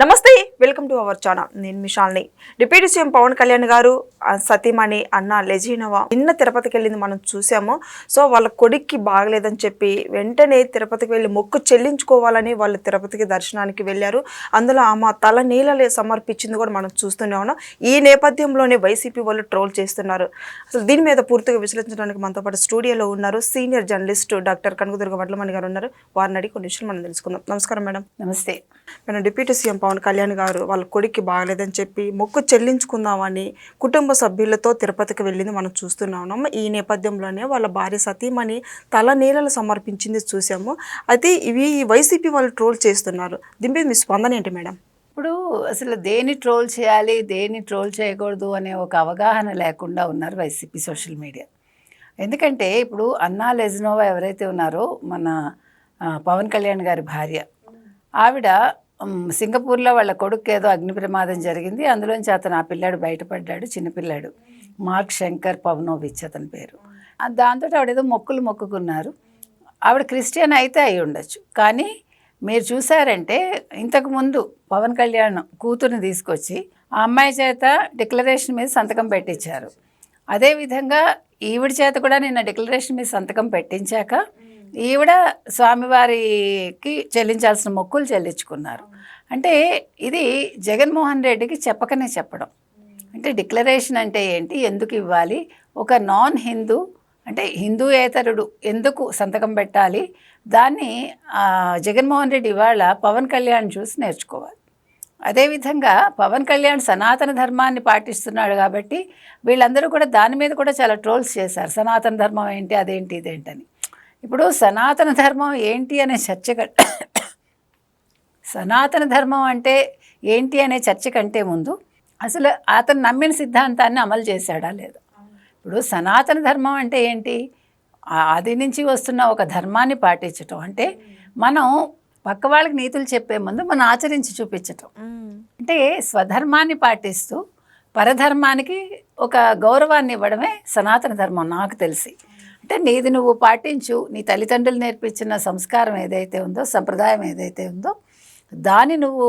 నమస్తే welcome to our channel. నేను మిషాల్ని డిప్యూటీ సీఎం పవన్ కళ్యాణ్ గారు సతీమణి అన్న లెజీనవా నిన్న తిరుపతికి వెళ్ళింది మనం చూసాము. సో వాళ్ళ కొడుక్కి బాగలేదని చెప్పి వెంటనే తిరుపతికి వెళ్ళి మొక్కు చెల్లించుకోవాలని వాళ్ళు తిరుపతికి దర్శనానికి వెళ్ళారు. అందులో ఆమె తల నీళ్ళలే సమర్పించింది కూడా మనం చూస్తూనే ఉన్నాం. ఈ నేపథ్యంలోనే వైసీపీ వాళ్ళు ట్రోల్ చేస్తున్నారు. అసలు దీని మీద పూర్తిగా విశ్లేషించడానికి మనతో పాటు స్టూడియోలో ఉన్నారు senior journalist doctor Kanakadurga Vadlamani గారు ఉన్నారు. వారిని అడిగి కొన్ని విషయాలు మనం తెలుసుకుందాం. నమస్కారం మేడం. నమస్తే. మన డిప్యూటీ సీఎం పవన్ కళ్యాణ్ గారు వాళ్ళ కొడుక్కి బాగలేదని చెప్పి మొక్కు చెల్లించుకుందామని కుటుంబ సభ్యులతో తిరుపతికి వెళ్ళింది మనం చూస్తున్నాము ఈ నేపథ్యంలోనే వాళ్ళ భార్య సతీమణి తల నీళ్ళలు సమర్పించింది చూసాము. అయితే ఇవి ఈ వైసీపీ వాళ్ళు ట్రోల్ చేస్తున్నారు. దీని మీద మీ స్పందన ఏంటి మేడం? ఇప్పుడు అసలు దేని ట్రోల్ చేయాలి దేని ట్రోల్ చేయకూడదు అనే ఒక అవగాహన లేకుండా ఉన్నారు వైసీపీ సోషల్ మీడియా. ఎందుకంటే ఇప్పుడు అన్నా లెజినోవా ఎవరైతే ఉన్నారో మన పవన్ కళ్యాణ్ గారి భార్య ఆవిడ సింగపూర్లో వాళ్ళ కొడుకు ఏదో అగ్ని ప్రమాదం జరిగింది. అందులోంచి అతను ఆ పిల్లాడు బయటపడ్డాడు చిన్నపిల్లాడు. మార్క్ శంకర్ పవనోవిచ్ అతని పేరు. దాంతో ఆవిడ ఏదో మొక్కులు మొక్కుకున్నారు. ఆవిడ క్రిస్టియన్ అయితే అయి ఉండొచ్చు. కానీ మీరు చూసారంటే ఇంతకు ముందు పవన్ కళ్యాణ్ కూతుర్ని తీసుకొచ్చి ఆ అమ్మాయి చేత డిక్లరేషన్ మీద సంతకం పెట్టించారు. అదేవిధంగా ఈవిడ చేత కూడా నిన్న డిక్లరేషన్ మీద సంతకం పెట్టించాక ఈవిడ స్వామివారికి చెల్లించాల్సిన మొక్కులు చెల్లించుకున్నారు. అంటే ఇది జగన్మోహన్ రెడ్డికి చెప్పకనే చెప్పడం. అంటే డిక్లరేషన్ అంటే ఏంటి? ఎందుకు ఇవ్వాలి? ఒక నాన్ హిందూ అంటే హిందూయేతరుడు ఎందుకు సంతకం పెట్టాలి? దాన్ని జగన్మోహన్ రెడ్డి ఇవాళ పవన్ కళ్యాణ్ చూసి నేర్చుకోవాలి. అదేవిధంగా పవన్ కళ్యాణ్ సనాతన ధర్మాన్ని పాటిస్తున్నాడు కాబట్టి వీళ్ళందరూ కూడా దాని మీద కూడా చాలా ట్రోల్స్ చేశారు. సనాతన ధర్మం ఏంటి? అదేంటి? ఇదేంటని ఇప్పుడు సనాతన ధర్మం ఏంటి అనే చర్చ సనాతన ధర్మం అంటే ఏంటి అనే చర్చ కంటే ముందు అసలు అతను నమ్మిన సిద్ధాంతాన్ని అమలు చేశాడా లేదా? ఇప్పుడు సనాతన ధర్మం అంటే ఏంటి? అది ఆది నుంచి వస్తున్న ఒక ధర్మాన్ని పాటించటం. అంటే మనం పక్క వాళ్ళకి నీతులు చెప్పే ముందు మనం ఆచరించి చూపించటం. అంటే స్వధర్మాన్ని పాటిస్తూ పరధర్మానికి ఒక గౌరవాన్ని ఇవ్వడమే సనాతన ధర్మం నాకు తెలిసి. అంటే నీది నువ్వు పాటించు నీ తల్లిదండ్రులు నేర్పించిన సంస్కారం ఏదైతే ఉందో సంప్రదాయం ఏదైతే ఉందో దాన్ని నువ్వు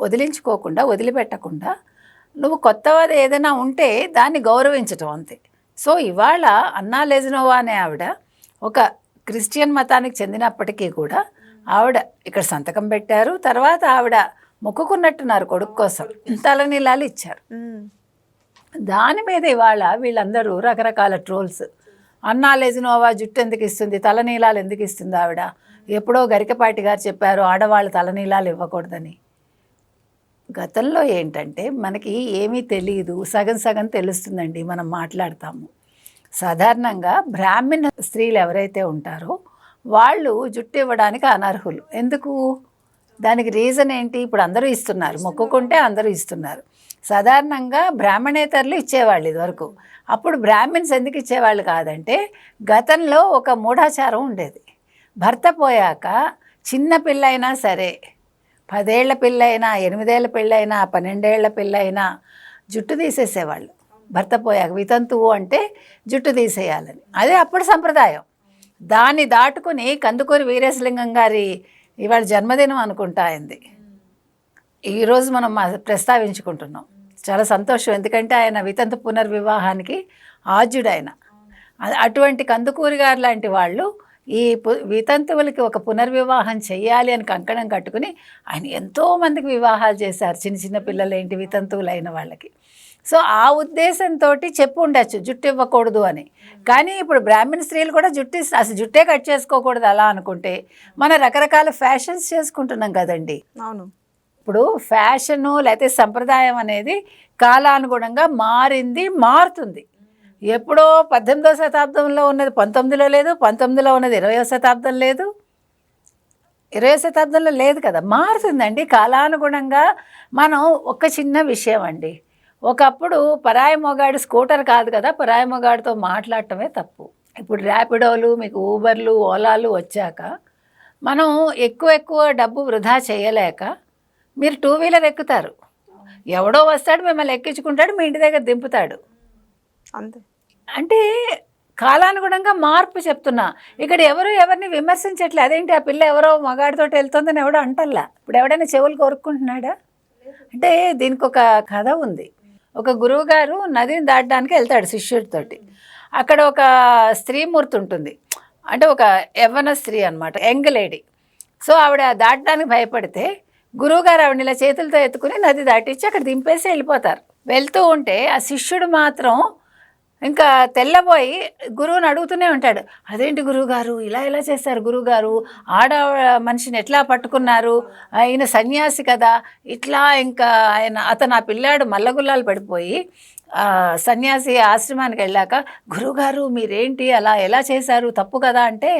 వదిలించుకోకుండా వదిలిపెట్టకుండా నువ్వు కొత్తవాది ఏదైనా ఉంటే దాన్ని గౌరవించటం అంతే. సో ఇవాళ అన్నా లెజినోవా అనే ఆవిడ ఒక క్రిస్టియన్ మతానికి చెందినప్పటికీ కూడా ఆవిడ ఇక్కడ సంతకం పెట్టారు. తర్వాత ఆవిడ మొక్కుకున్నట్టున్నారు కొడుకు కోసం. తలనీలాలు ఇచ్చారు. దాని మీద ఇవాళ వీళ్ళందరూ రకరకాల ట్రోల్స్ అన్నా లెజినోవా జుట్టు ఎందుకు ఇస్తుంది? తలనీలాలు ఎందుకు ఇస్తుంది ఆవిడ? ఎప్పుడో గరికపాటి గారు చెప్పారు ఆడవాళ్ళు తలనీలాలు ఇవ్వకూడదని. గతంలో ఏంటంటే మనకి ఏమీ తెలియదు సగం సగం తెలుస్తుందండి మనం మాట్లాడతాము. సాధారణంగా బ్రాహ్మణ స్త్రీలు ఎవరైతే ఉంటారో వాళ్ళు జుట్టు ఇవ్వడానికి అనర్హులు. ఎందుకు? దానికి రీజన్ ఏంటి? ఇప్పుడు అందరూ ఇస్తున్నారు మొక్కుకుంటే అందరూ ఇస్తున్నారు. సాధారణంగా బ్రాహ్మణేతరులు ఇచ్చేవాళ్ళు ఇదివరకు. అప్పుడు బ్రాహ్మిన్స్ ఎందుకు ఇచ్చేవాళ్ళు కాదంటే గతంలో ఒక మూఢాచారం ఉండేది. భర్త పోయాక చిన్న పిల్లైనా సరే పదేళ్ళ పిల్లైనా ఎనిమిదేళ్ళ పిల్లైనా పన్నెండేళ్ళ పిల్లైనా జుట్టు తీసేసేవాళ్ళు. భర్త పోయాక వితంతువు అంటే జుట్టు తీసేయాలని. అదే అప్పుడు సంప్రదాయం. దాన్ని దాటుకుని కందుకూరి వీరేశలింగం గారి ఇవాళ జన్మదినం అనుకుంటా అయింది. ఈరోజు మనం ప్రస్తావించుకుంటున్నాం. చాలా సంతోషం. ఎందుకంటే ఆయన వితంతు పునర్వివాహానికి ఆద్యుడు అటువంటి కందుకూరి గారు లాంటి వాళ్ళు ఈ పు వితంతువులకి ఒక పునర్వివాహం చేయాలి అని కంకణం కట్టుకుని ఆయన ఎంతోమందికి వివాహాలు చేశారు. చిన్న చిన్న పిల్లలు ఏంటి వితంతువులు అయిన వాళ్ళకి. సో ఆ ఉద్దేశంతో చెప్పు ఉండొచ్చు. జుట్టు ఇవ్వకూడదు అని. కానీ ఇప్పుడు బ్రాహ్మణ స్త్రీలు కూడా జుట్టు అసలు జుట్టే కట్ చేసుకోకూడదు అలా అనుకుంటే మన రకరకాల ఫ్యాషన్స్ చేసుకుంటున్నాం కదండి. అవును. ఇప్పుడు ఫ్యాషను లేకపోతే సంప్రదాయం అనేది కాలానుగుణంగా మారింది మారుతుంది. ఎప్పుడో పద్దెనిమిదవ శతాబ్దంలో ఉన్నది పంతొమ్మిదిలో లేదు పంతొమ్మిదిలో ఉన్నది ఇరవయో శతాబ్దం లేదు. ఇరవై శతాబ్దంలో లేదు కదా మారుతుందండి. కాలానుగుణంగా మనం ఒక చిన్న విషయం అండి. ఒకప్పుడు పరాయి మొగాడు స్కూటర్ కాదు కదా పరాయి మొగాడితో మాట్లాడటమే తప్పు. ఇప్పుడు ర్యాపిడోలు మీకు ఊబర్లు ఓలాలు వచ్చాక మనం ఎక్కువ ఎక్కువ డబ్బు వృధా చేయలేక మీరు టూ వీలర్ ఎక్కుతారు. ఎవడో వస్తాడు మిమ్మల్ని ఎక్కించుకుంటాడు మీ ఇంటి దగ్గర దింపుతాడు. అంతే. అంటే కాలానుగుణంగా మార్పు చెప్తున్నా. ఇక్కడ ఎవరు ఎవరిని విమర్శించట్లే. అదేంటి? ఆ పిల్ల ఎవరో మగాడితో వెళ్తుందని ఎవడో అంటల్లా. ఇప్పుడు ఎవడైనా చెవులు కోరుకుంటున్నాడా అంటే దీనికి ఒక కథ ఉంది. ఒక గురువు గారు నదిని దాటడానికి వెళ్తాడు శిష్యుడితోటి. అక్కడ ఒక స్త్రీమూర్తి ఉంటుంది. అంటే ఒక యవ్వన స్త్రీ అనమాట యంగ్ లేడీ. సో ఆవిడ దాటడానికి భయపడితే గురువుగారు ఆవిడని ఇలా చేతులతో ఎత్తుకుని నది దాటించి అక్కడ దింపేసి వెళ్ళిపోతారు. వెళ్తూ ఉంటే ఆ శిష్యుడు మాత్రం ఇంకా తెల్లబోయి గురువుని అడుగుతూనే ఉంటాడు. అదేంటి గురువుగారు? ఇలా ఇలా చేస్తారు గురువుగారు? ఆడ మనిషిని ఎట్లా పట్టుకున్నారు? ఆయన సన్యాసి కదా. ఇట్లా ఇంకా ఆయన అతను ఆ పిల్లాడు మల్లగుల్లాలు పడిపోయి సన్యాసి ఆశ్రమానికి వెళ్ళాక గురువుగారు మీరేంటి? అలా ఎలా చేశారు? తప్పు కదా అంటే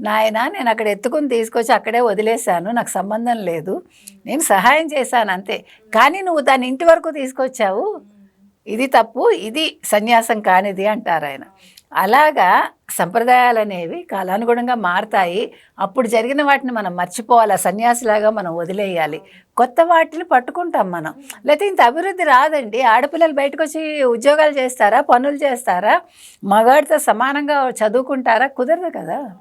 నాయన నేను అక్కడ ఎత్తుకుని తీసుకొచ్చి అక్కడే వదిలేశాను. నాకు సంబంధం లేదు. నేను సహాయం చేశాను అంతే. కానీ నువ్వు దాని ఇంటి వరకు తీసుకొచ్చావు. ఇది తప్పు ఇది సన్యాసం కానిది అంటారు ఆయన అలాగా సంప్రదాయాలు అనేవి కాలానుగుణంగా మారతాయి. అప్పుడు జరిగిన వాటిని మనం మర్చిపోవాలి. సన్యాసిలాగా మనం వదిలేయాలి. కొత్త వాటిని పట్టుకుంటాం మనం. లేకపోతే ఇంత అభివృద్ధి రాదండి. ఆడపిల్లలు బయటకు వచ్చి ఉద్యోగాలు చేస్తారా? పనులు చేస్తారా? మగాడితో సమానంగా చదువుకుంటారా? కుదరదు కదా.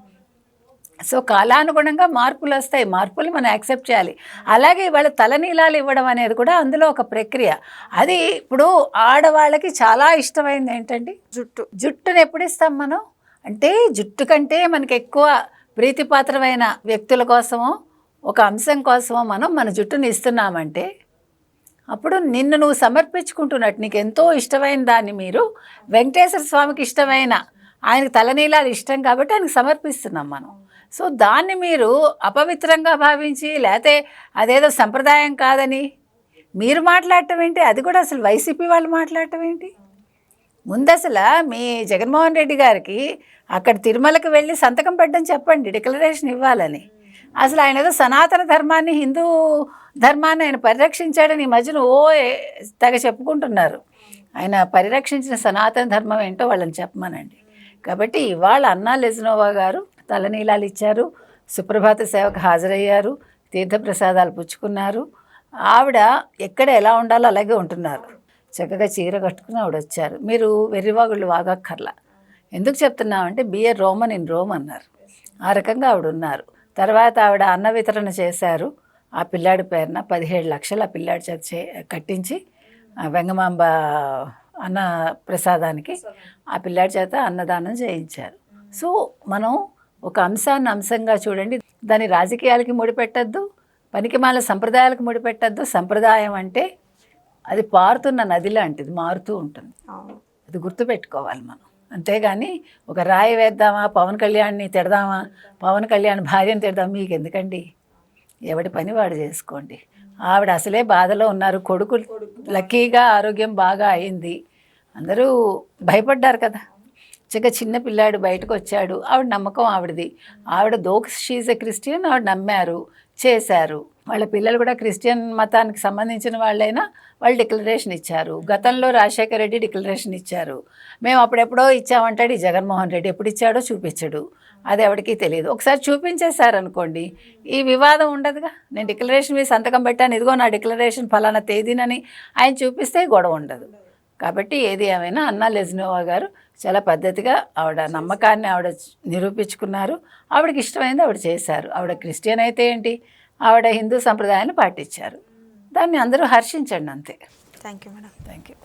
సో కాలానుగుణంగా మార్పులు వస్తాయి. మార్పులు మనం యాక్సెప్ట్ చేయాలి. అలాగే ఇవాళ తలనీలాలు ఇవ్వడం అనేది కూడా అందులో ఒక ప్రక్రియ. అది ఇప్పుడు ఆడవాళ్ళకి చాలా ఇష్టమైంది ఏంటండి? జుట్టు. జుట్టుని ఎప్పుడు ఇస్తాం మనం? అంటే జుట్టు కంటే మనకి ఎక్కువ ప్రీతిపాత్రమైన వ్యక్తుల కోసమో ఒక అంశం కోసమో మనం మన జుట్టుని ఇస్తున్నామంటే అప్పుడు నిన్ను నువ్వు సమర్పించుకుంటున్నట్టు నీకు ఎంతో ఇష్టమైన దాన్ని మీరు వెంకటేశ్వర స్వామికి ఇష్టమైన ఆయనకు తలనీలాలు ఇష్టం కాబట్టి ఆయనకు సమర్పిస్తున్నాం మనం. సో దాన్ని మీరు అపవిత్రంగా భావించి లేకపోతే అదేదో సంప్రదాయం కాదని మీరు మాట్లాడటం ఏంటి? అది కూడా అసలు వైసీపీ వాళ్ళు మాట్లాడటం ఏంటి? ముందు అసలు మీ జగన్మోహన్ రెడ్డి గారికి అక్కడ తిరుమలకి వెళ్ళి సంతకం పెట్టడం చెప్పండి డిక్లరేషన్ ఇవ్వాలని. అసలు ఆయన ఏదో సనాతన ధర్మాన్ని హిందూ ధర్మాన్ని ఆయన పరిరక్షించాడని ఈ మధ్యన ఓ ఏ- తెగ చెప్పుకుంటున్నారు. ఆయన పరిరక్షించిన సనాతన ధర్మం ఏంటో వాళ్ళని చెప్పమనండి. కాబట్టి ఇవాళ అన్నా లెజినోవా గారు తలనీలాలు ఇచ్చారు. సుప్రభాత సేవకు హాజరయ్యారు. తీర్థప్రసాదాలు పుచ్చుకున్నారు. ఆవిడ ఎక్కడ ఎలా ఉండాలో అలాగే ఉంటున్నారు. చక్కగా చీర కట్టుకుని ఆవిడ వచ్చారు మీరు వెర్రివాగుళ్ళు వాగక్కర్లా. ఎందుకు చెప్తున్నామంటే బిఏ రోమన్ ఇన్ రోమ్ అన్నారు. ఆ రకంగా ఆవిడ ఉన్నారు తర్వాత ఆవిడ అన్న వితరణ చేశారు. ఆ పిల్లాడి పేరున పదిహేడు లక్షలు ఆ పిల్లాడి చేత చే కట్టించి వెంగమాంబ అన్న ప్రసాదానికి ఆ పిల్లాడి చేత అన్నదానం చేయించారు. సో మనం ఒక అంశాన్ని అంశంగా చూడండి. దాని రాజకీయాలకి ముడిపెట్టద్దు పనికిమాల సంప్రదాయాలకు ముడిపెట్టద్దు. సంప్రదాయం అంటే అది పారుతున్న నది లాంటిది మారుతూ ఉంటుంది. అది గుర్తుపెట్టుకోవాలి మనం. అంతేగాని ఒక రాయి వేద్దామా పవన్ కళ్యాణ్ని తిడదామా పవన్ కళ్యాణ్ భార్యని తిడదామా మీకు ఎందుకండి ఎవడి పని వాడు చేసుకోండి. ఆవిడ అసలే బాధలో ఉన్నారు. కొడుకు. లక్కీగా ఆరోగ్యం బాగా అయింది. అందరూ భయపడ్డారు కదా. చక్కగా చిన్న పిల్లాడు బయటకు వచ్చాడు ఆవిడ నమ్మకం ఆవిడది. ఆవిడ దోక్ షీజ్ ఎ క్రిస్టియన్ ఆవిడ నమ్మారు చేశారు. వాళ్ళ పిల్లలు కూడా క్రిస్టియన్ మతానికి సంబంధించిన వాళ్ళైనా వాళ్ళు డిక్లరేషన్ ఇచ్చారు. గతంలో రాజశేఖర రెడ్డి డిక్లరేషన్ ఇచ్చారు. మేము అప్పుడెప్పుడో ఇచ్చామంటాడు ఈ జగన్మోహన్ రెడ్డి. ఎప్పుడు ఇచ్చాడో చూపించడు. అది ఎవరికీ తెలియదు. ఒకసారి చూపించేశారనుకోండి. ఈ వివాదం ఉండదుగా. నేను డిక్లరేషన్ మీద సంతకం పెట్టాను. ఇదిగో నా డిక్లరేషన్ ఫలానా తేదీనని ఆయన చూపిస్తే గొడవ ఉండదు. కాబట్టి ఏది ఏమైనా అన్నా లెజ్నోవా గారు చాలా పద్ధతిగా ఆవిడ నమ్మకాన్ని ఆవిడ నిరూపించుకున్నారు. ఆవిడకి ఇష్టమైంది ఆవిడ చేశారు. ఆవిడ క్రిస్టియన్ అయితే ఏంటి? ఆవిడ హిందూ సంప్రదాయాన్ని పాటించారు. దాన్ని అందరూ హర్షించండి అంతే. Thank you madam thank you